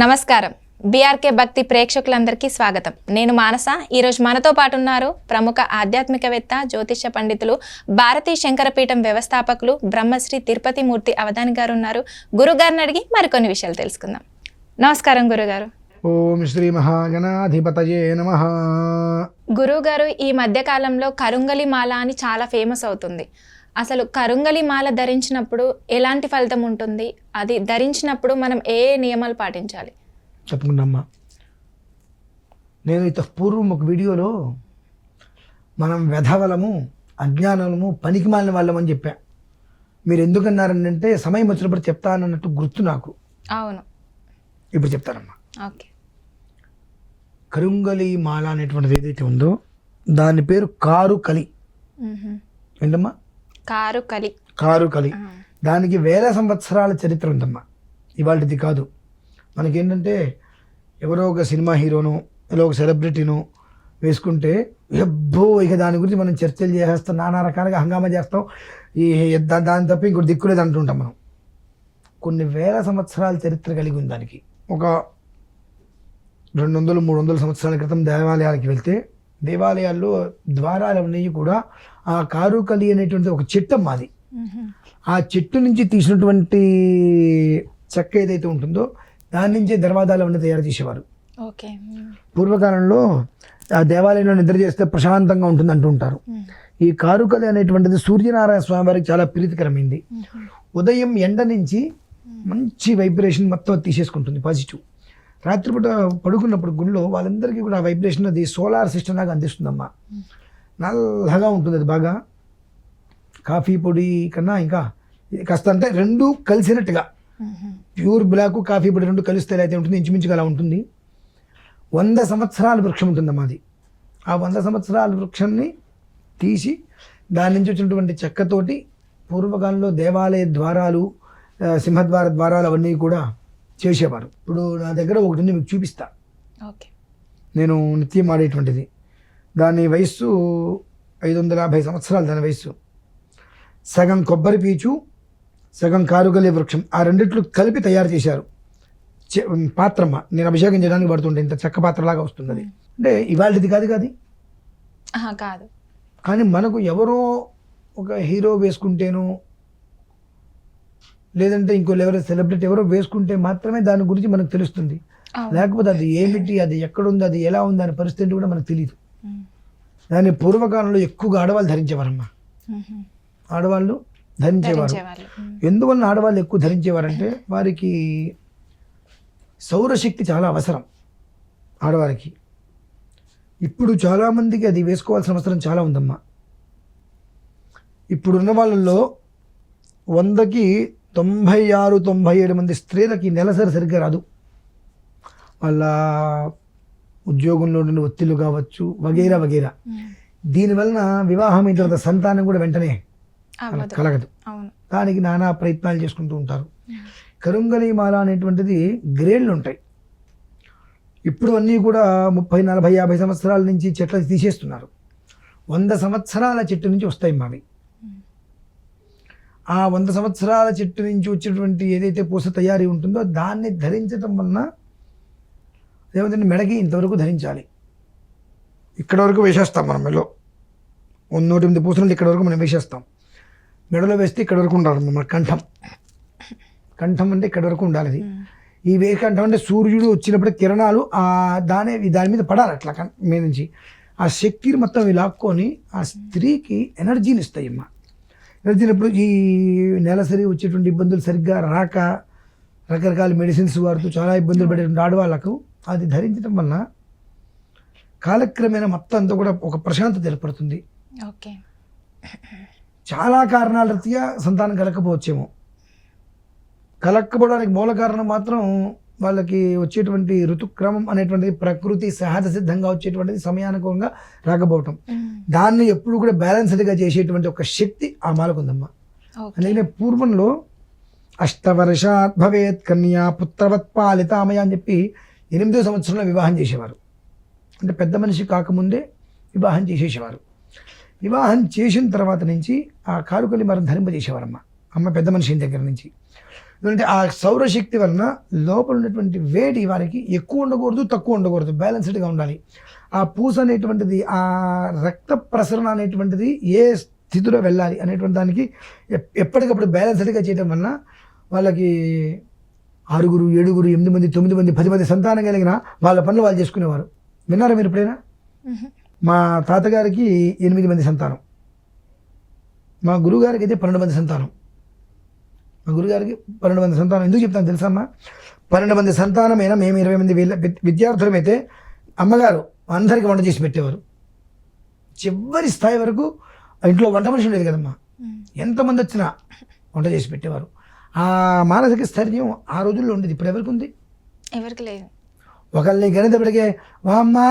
నమస్కారం. బీఆర్కే భక్తి ప్రేక్షకులందరికీ స్వాగతం. నేను మానస. ఈరోజు మనతో పాటు ఉన్నారు ప్రముఖ ఆధ్యాత్మికవేత్త జ్యోతిష పండితులు భారతీ శంకరపీఠం వ్యవస్థాపకులు బ్రహ్మశ్రీ తిరుపతి మూర్తి అవధాని గారు ఉన్నారు గురుగారిని అడిగి మరికొన్ని విషయాలు తెలుసుకుందాం. నమస్కారం గురుగారు. ఓం శ్రీ మహాగణాధిపతయే నమ. గురువుగారు ఈ మధ్య కాలంలో కరుంగలి మాల అని చాలా ఫేమస్ అవుతుంది. అసలు కరుంగలి మాల ధరించినప్పుడు ఎలాంటి ఫలితం ఉంటుంది? అది ధరించినప్పుడు మనం ఏ నియమాలు పాటించాలి? చెప్పుకుంటామ్మా నేను ఇంత పూర్వం ఒక వీడియోలో మనం వెధవలము అజ్ఞానము పనికి మాలిన వాళ్ళం అని చెప్పా. మీరు ఎందుకన్నారంటే సమయం వచ్చినప్పుడు చెప్తానన్నట్టు గుర్తు నాకు. అవును. ఇప్పుడు చెప్తానమ్మా. ఓకే. కరుంగలి మాల అనేటువంటిది ఏదైతే ఉందో దాని పేరు కారు కలి. ఏంటమ్మా? కారు కలి. కారు కలి. దానికి వేల సంవత్సరాల చరిత్ర ఉందమ్మా. ఇవాళది కాదు. మనకేంటంటే ఎవరో ఒక సినిమా హీరోను ఇలా ఒక సెలబ్రిటీను వేసుకుంటే ఎబ్బో ఇక దాని గురించి మనం చర్చలు చేసేస్తాం నానా రకాలుగా హంగామా చేస్తాం. ఈ దాని తప్ప ఇంకోటి దిక్కులేదు అంటుంటాం మనం. కొన్ని వేల సంవత్సరాల చరిత్ర కలిగి ఉంది దానికి. ఒక రెండు వందలు మూడు వందల సంవత్సరాల క్రితం దేవాలయాలకు వెళ్తే దేవాలయాల్లో ద్వారాలు అనేవి కూడా ఆ కారుకలి అనేటువంటి ఒక చెట్టు మాది. ఆ చెట్టు నుంచి తీసినటువంటి చెక్క ఏదైతే ఉంటుందో దాని నుంచే దర్వాజాలు అవన్నీ తయారు చేసేవారు. పూర్వకాలంలో ఆ దేవాలయంలో నిద్ర చేస్తే ప్రశాంతంగా ఉంటుంది అంటూ ఉంటారు. ఈ కారుకలి అనేటువంటిది సూర్యనారాయణ స్వామి వారికి చాలా ప్రీతికరమైంది. ఉదయం ఎండ నుంచి మంచి వైబ్రేషన్ మొత్తం తీసేసుకుంటుంది పాజిటివ్ రాత్రిపూట పడుకున్నప్పుడు గుళ్ళో వాళ్ళందరికీ కూడా ఆ వైబ్రేషన్ అది సోలార్ సిస్టమ్ లాగా అందిస్తుందమ్మా. నల్లగా ఉంటుంది అది బాగా. కాఫీ పొడి కన్నా ఇంకా కాస్త అంటే రెండు కలిసినట్టుగా. ప్యూర్ బ్లాక్ కాఫీ పొడి రెండు కలిస్తే అయితే ఉంటుంది ఇంచుమించుగా అలా ఉంటుంది. వంద సంవత్సరాల వృక్షం ఉంటుందమ్మా అది. ఆ వంద సంవత్సరాల వృక్షాన్ని తీసి దాని నుంచి వచ్చినటువంటి చెక్కతోటి పూర్వకాలంలో దేవాలయ ద్వారాలు సింహద్వార ద్వారాలు అవన్నీ కూడా చేసేవారు. ఇప్పుడు నా దగ్గర ఒకటి ఉంది మీకు చూపిస్తా. ఓకే. నేను నిత్యం ఆడేటువంటిది. దాని వయస్సు ఐదు వందల యాభై సంవత్సరాలు దాని వయస్సు. సగం కొబ్బరి పీచు సగం కారుగలి వృక్షం ఆ రెండిట్లు కలిపి తయారు చేశారు. పాత్రమ్మ. నేను అభిషేకం చేయడానికి పడుతుంటే ఇంత చెక్క పాత్రలాగా వస్తుంది అది అంటే ఇవాళది కాదు కాదు. కాదు. కానీ మనకు ఎవరో ఒక హీరో వేసుకుంటేనో లేదంటే ఇంకో ఎవరో సెలబ్రిటీ ఎవరో వేసుకుంటే మాత్రమే దాని గురించి మనకు తెలుస్తుంది. లేకపోతే అది ఏమిటి అది ఎక్కడుంది అది ఎలా ఉంది అనే పరిస్థితి కూడా మనకు తెలియదు. దాన్ని పూర్వకాలంలో ఎక్కువగా ఆడవాళ్ళు ధరించేవారమ్మా. ఆడవాళ్ళు ధరించేవారు. ఎందువల్ల ఆడవాళ్ళు ఎక్కువ ధరించేవారంటే వారికి సౌరశక్తి చాలా అవసరం ఆడవారికి ఇప్పుడు చాలామందికి అది వేసుకోవాల్సిన అవసరం చాలా ఉందమ్మా ఇప్పుడున్న వాళ్ళల్లో వందకి తొంభై ఆరు తొంభై ఏడు మంది స్త్రీలకి నెలసరి సరిగ్గా రాదు. వాళ్ళ ఉద్యోగంలో ఉండే ఒత్తిళ్ళు కావచ్చు వగైరా వగైరా. దీనివలన వివాహం అయిన తర్వాత సంతానం కూడా వెంటనే కలగదు. దానికి నానా ప్రయత్నాలు చేసుకుంటూ ఉంటారు. కరుంగలి మాల అనేటువంటిది గ్రేడ్లు ఉంటాయి. ఇప్పుడు అన్నీ కూడా ముప్పై నలభై యాభై సంవత్సరాల నుంచి చెట్లు తీసేస్తున్నారు. వంద సంవత్సరాల చెట్టు నుంచి వస్తాయి మావి. ఆ వంద సంవత్సరాల చెట్టు నుంచి వచ్చేటువంటి ఏదైతే పూస తయారీ ఉంటుందో దాన్ని ధరించడం వలన ఏమంటే మెడకి ఇంతవరకు ధరించాలి. ఇక్కడ వరకు వేసేస్తాం మనం మెడలో. వంద నూట ఎనిమిది పూసలు ఇక్కడ వరకు మనం వేసేస్తాం. మెడలో వేస్తే ఇక్కడ వరకు ఉండాలి మన కంఠం. కంఠం అంటే ఇక్కడ వరకు ఉండాలి అది. ఈ వే కంఠం అంటే సూర్యుడు వచ్చినప్పుడు కిరణాలు ఆ దాని దాని మీద పడాలి అట్లా మీద నుంచి. ఆ శక్తిని మొత్తం ఇలాక్కొని ఆ స్త్రీకి ఎనర్జీని ఇస్తాయి అమ్మా. ఇప్పుడు ఈ నెలసరి వచ్చేటువంటి ఇబ్బందులు సరిగ్గా రాక రకరకాల మెడిసిన్స్ వాడుతూ చాలా ఇబ్బందులు పడేటువంటి ఆడవాళ్ళకు అది ధరించడం వలన కాలక్రమేణా మొత్తం అంతా కూడా ఒక ప్రశాంతత ఏర్పడుతుంది. ఓకే. చాలా కారణాల రీత్యా సంతానం కలగకపోవచ్చేమో. కలక్కపోవడానికి మూల కారణం మాత్రం వాళ్ళకి వచ్చేటువంటి ఋతుక్రమం అనేటువంటిది ప్రకృతి సహజ సిద్ధంగా వచ్చేటువంటిది సమయానుకూలంగా రాకపోవటం. దాన్ని ఎప్పుడు కూడా బ్యాలెన్స్డ్గా చేసేటువంటి ఒక శక్తి ఆ మాలకు ఉందమ్మా ఓకే. అందుకనే పూర్వంలో అష్టవర్షాత్ భవేత్ కన్యా పుత్రవత్ పాలితామయ అని చెప్పి ఎనిమిదో సంవత్సరంలో వివాహం చేసేవారు. అంటే పెద్ద మనిషి కాకముందే వివాహం చేసేసేవారు. వివాహం చేసిన తర్వాత నుంచి ఆ కారుకలి మరం ధరింపజేసేవారమ్మ. అమ్మ పెద్ద మనిషి దగ్గర నుంచి. ఎందుకంటే ఆ సౌరశక్తి వలన లోపల ఉన్నటువంటి వేడి వారికి ఎక్కువ ఉండకూడదు తక్కువ ఉండకూడదు బ్యాలెన్స్డ్గా ఉండాలి. ఆ పూస అనేటువంటిది ఆ రక్త ప్రసరణ అనేటువంటిది ఏ స్థితిలో వెళ్ళాలి అనేటువంటి దానికి ఎప్- ఎప్పటికప్పుడు బ్యాలెన్స్డ్గా చేయడం వలన వాళ్ళకి ఆరుగురు ఏడుగురు ఎనిమిది మంది తొమ్మిది మంది పది మంది సంతానం కలిగిన వాళ్ళ పనులు వాళ్ళు చేసుకునేవారు. విన్నారా మీరు ఎప్పుడైనా. మా తాతగారికి ఎనిమిది మంది సంతానం. మా గురుగారికి అయితే పన్నెండు మంది సంతానం. మా గురుగారికి పన్నెండు మంది సంతానం. ఎందుకు చెప్తాను తెలుసమ్మా పన్నెండు మంది సంతానమైనా మేము ఇరవై మంది విద్యార్థులమైతే అమ్మగారు అందరికీ వంట చేసి పెట్టేవారు. చివరి స్థాయి వరకు ఇంట్లో వంట మనిషి ఉండేది కదమ్మా. మ్మ్. ఎంతమంది వచ్చినా వంట చేసి పెట్టేవారు. ఆ మానసిక స్థైర్యం ఆ రోజుల్లో ఉండేది. ఇప్పుడు ఎవరికి ఉంది? ఎవరికి లేదు. ఒకళ్ళని గణితపడికే వామ్మా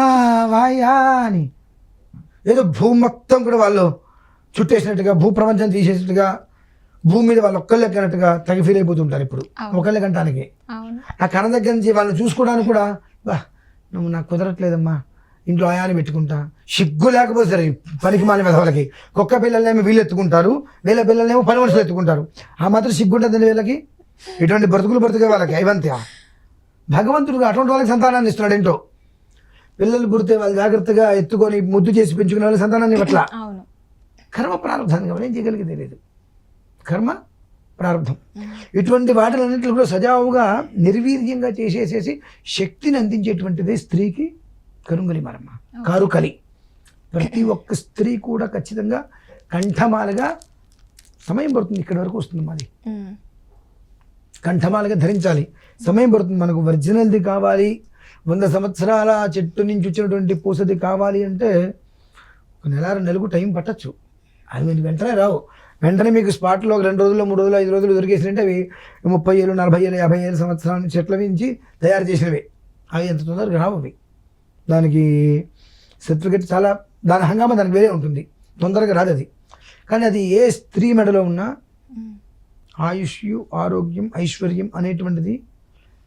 వాయా అని. ఏదో భూమి మొత్తం కూడా వాళ్ళు చుట్టేసినట్టుగా భూ ప్రపంచం తీసేసినట్టుగా భూమి మీద వాళ్ళు ఒక్కళ్ళే కన్నట్టుగా తగి ఫీల్ అయిపోతుంటారు ఇప్పుడు. ఒకళ్ళే అవును. ఆ కణ దగ్గర నుంచి వాళ్ళని చూసుకోవడానికి కూడా బా నువ్వు నాకు కుదరట్లేదమ్మా. ఇంట్లో ఆయాని పెట్టుకుంటా. సిగ్గు లేకపోతే సరే పనికి మాలిన వాళ్ళకి. కుక్క పిల్లల్నేమో వీళ్ళు ఎత్తుకుంటారు వీళ్ళ పిల్లల్నేమో పని మనుషులు ఎత్తుకుంటారు. ఆ మాత్రం సిగ్గు ఉంటుందండి వీళ్ళకి? ఇటువంటి బ్రతుకులు బ్రతుకే వాళ్ళకి ఐవంత్య భగవంతుడు అటువంటి వాళ్ళకి సంతానాన్ని ఇస్తున్నాడు ఏంటో? పిల్లలు పుడితే వాళ్ళు జాగ్రత్తగా ఎత్తుకొని ముద్దు చేసి పెంచుకునే వాళ్ళకి సంతానాన్ని ఇవ్వట్ల? కర్మ ప్రారంభాన్ని కాబట్టి ఏం చేయగలిగి తెలియదు కర్మ ప్రారంభం. ఇటువంటి వాటిలన్నింటిలో కూడా సజావుగా నిర్వీర్యంగా చేసేసేసి శక్తిని అందించేటువంటిదే స్త్రీకి కరుంగలి మరమ్మ కారుకలి. ప్రతి ఒక్క స్త్రీ కూడా ఖచ్చితంగా కంఠమాలగా సమయం పడుతుంది. ఇక్కడి వరకు వస్తుంది మాది. కంఠమాలగా ధరించాలి. సమయం పడుతుంది. మనకు ఒరిజినల్ది కావాలి. వంద సంవత్సరాల చెట్టు నుంచి వచ్చినటువంటి పూసది కావాలి అంటే ఒక నెల రెండు నెలలకు టైం పట్టచ్చు. అది మీకు వెంటనే రావు. వెంటనే మీకు స్పాట్లో రెండు రోజులు మూడు రోజులు ఐదు రోజులు దొరికేసినట్టే అవి ముప్పై ఏళ్ళు నలభై ఏళ్ళు యాభై ఏళ్ళు సంవత్సరాల నుంచి చెట్ల నుంచి తయారు చేసినవి. అవి ఎంత తొందరగా రావు అవి. దానికి సర్టిఫికెట్ చాలా దాని హంగామా దానికి వేరే ఉంటుంది. తొందరగా రాదు అది. కానీ అది ఏ స్త్రీ మెడలో ఉన్నా ఆయుష్యు ఆరోగ్యం ఐశ్వర్యం అనేటువంటిది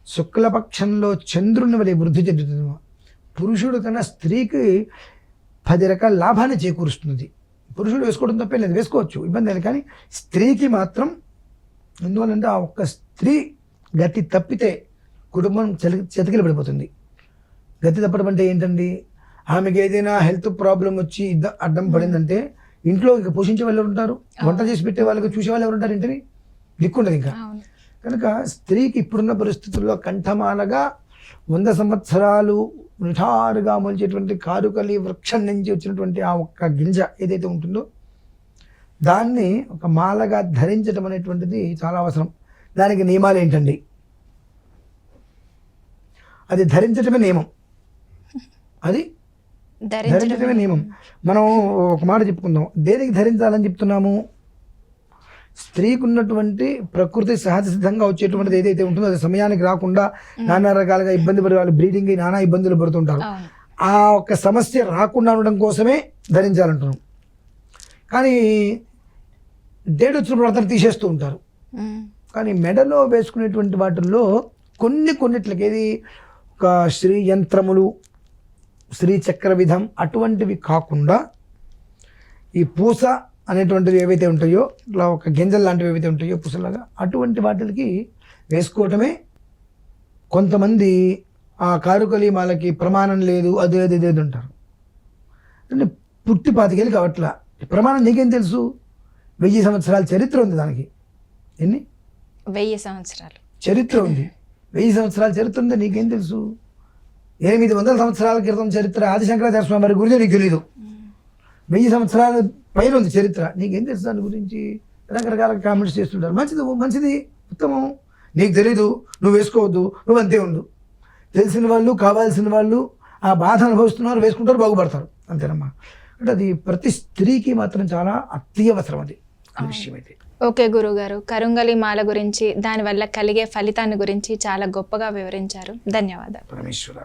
శుక్లపక్షంలో చంద్రుని వలె వృద్ధి చెందుతుంది పురుషుడు కన్నా స్త్రీకి పది రకాల లాభాన్ని చేకూరుస్తుంది పురుషుడు వేసుకోవడం తప్పే లేదు. వేసుకోవచ్చు. ఇబ్బంది లేదు. కానీ స్త్రీకి మాత్రం ఎందువల్లంటే ఆ ఒక్క స్త్రీ గతి తప్పితే కుటుంబం చెలి చెతికిల పడిపోతుంది. గతి తప్పడం అంటే ఏంటండి? ఆమెకి ఏదైనా హెల్త్ ప్రాబ్లం వచ్చి అడ్డం పడిందంటే ఇంట్లో ఇక పోషించే వాళ్ళు ఎవరు ఉంటారు? వంట చేసి పెట్టే వాళ్ళకి చూసే వాళ్ళు ఎవరు ఉంటారు ఇంటిని దిక్కుండదు ఇంకా. కనుక స్త్రీకి ఇప్పుడున్న పరిస్థితుల్లో కంఠమాలగా వంద సంవత్సరాలు నిఠారుగా మొలిచేటువంటి కారుకలి వృక్షం నుంచి వచ్చినటువంటి ఆ ఒక్క గింజ ఏదైతే ఉంటుందో దాన్ని ఒక మాలగా ధరించడం అనేటువంటిది చాలా అవసరం. దానికి నియమాలు ఏంటండి? అది ధరించడమే నియమం. అది ధరించడమే నియమం. మనం ఒక మాట చెప్పుకుందాం. దేనికి ధరించాలని చెప్తున్నాము? స్త్రీకి ఉన్నటువంటి ప్రకృతి సహజ సిద్ధంగా వచ్చేటువంటిది ఏదైతే ఉంటుందో అది సమయానికి రాకుండా నానా రకాలుగా ఇబ్బంది పడే వాళ్ళు బ్లీడింగ్ నానా ఇబ్బందులు పడుతుంటారు. ఆ ఒక్క సమస్య రాకుండా ఉండడం కోసమే ధరించాలంటున్నాం. కానీ డేట్ వచ్చినప్పుడు అతను తీసేస్తూ ఉంటారు. కానీ మెడలో వేసుకునేటువంటి వాటిల్లో కొన్ని కొన్నిట్లకి ఏది ఒక శ్రీ యంత్రములు శ్రీ చక్ర విధం అటువంటివి కాకుండా ఈ పూస అనేటువంటివి ఏవైతే ఉంటాయో ఇట్లా ఒక గింజలు లాంటివి ఏవైతే ఉంటాయో పూసలాగా అటువంటి వాటికి వేసుకోవటమే కొంతమంది ఆ కారుకలి మాలకి ప్రమాణం లేదు అది అది ఇది అంటారు. అంటే పుట్టి పాతికేళ్ళు కావట్లా. ప్రమాణం నీకేం తెలుసు? వెయ్యి సంవత్సరాల చరిత్ర ఉంది దానికి. ఎన్ని? వెయ్యి సంవత్సరాలు. చరిత్ర ఉంది. వెయ్యి సంవత్సరాల చరిత్ర ఉందా? నీకేం తెలుసు? ఎనిమిది వందల సంవత్సరాల క్రితం చరిత్ర ఆదిశంకరాచార్య స్వామి వారి గురించి నీకు తెలియదు వెయ్యి సంవత్సరాల పైన ఉంది చరిత్ర. నీకేం తెలుసు దాని గురించి? రకరకాల కామెంట్స్ చేస్తుంటారు. మంచిది మంచిది ఉత్తమం. నీకు తెలీదు నువ్వు వేసుకోవద్దు నువ్వు అంతే ఉండు. తెలిసిన వాళ్ళు కావాల్సిన వాళ్ళు ఆ బాధ అనుభవిస్తున్నారు వేసుకుంటారు బాగుపడతారు. అంతేనమ్మా. అంటే అది ప్రతి స్త్రీకి మాత్రం చాలా అత్యవసరం అది ఆ విషయం అయితే ఓకే గురుగారు. కరుంగలి మాల గురించి దానివల్ల కలిగే ఫలితాన్ని గురించి చాలా గొప్పగా వివరించారు. ధన్యవాదాలు. పరమేశ్వర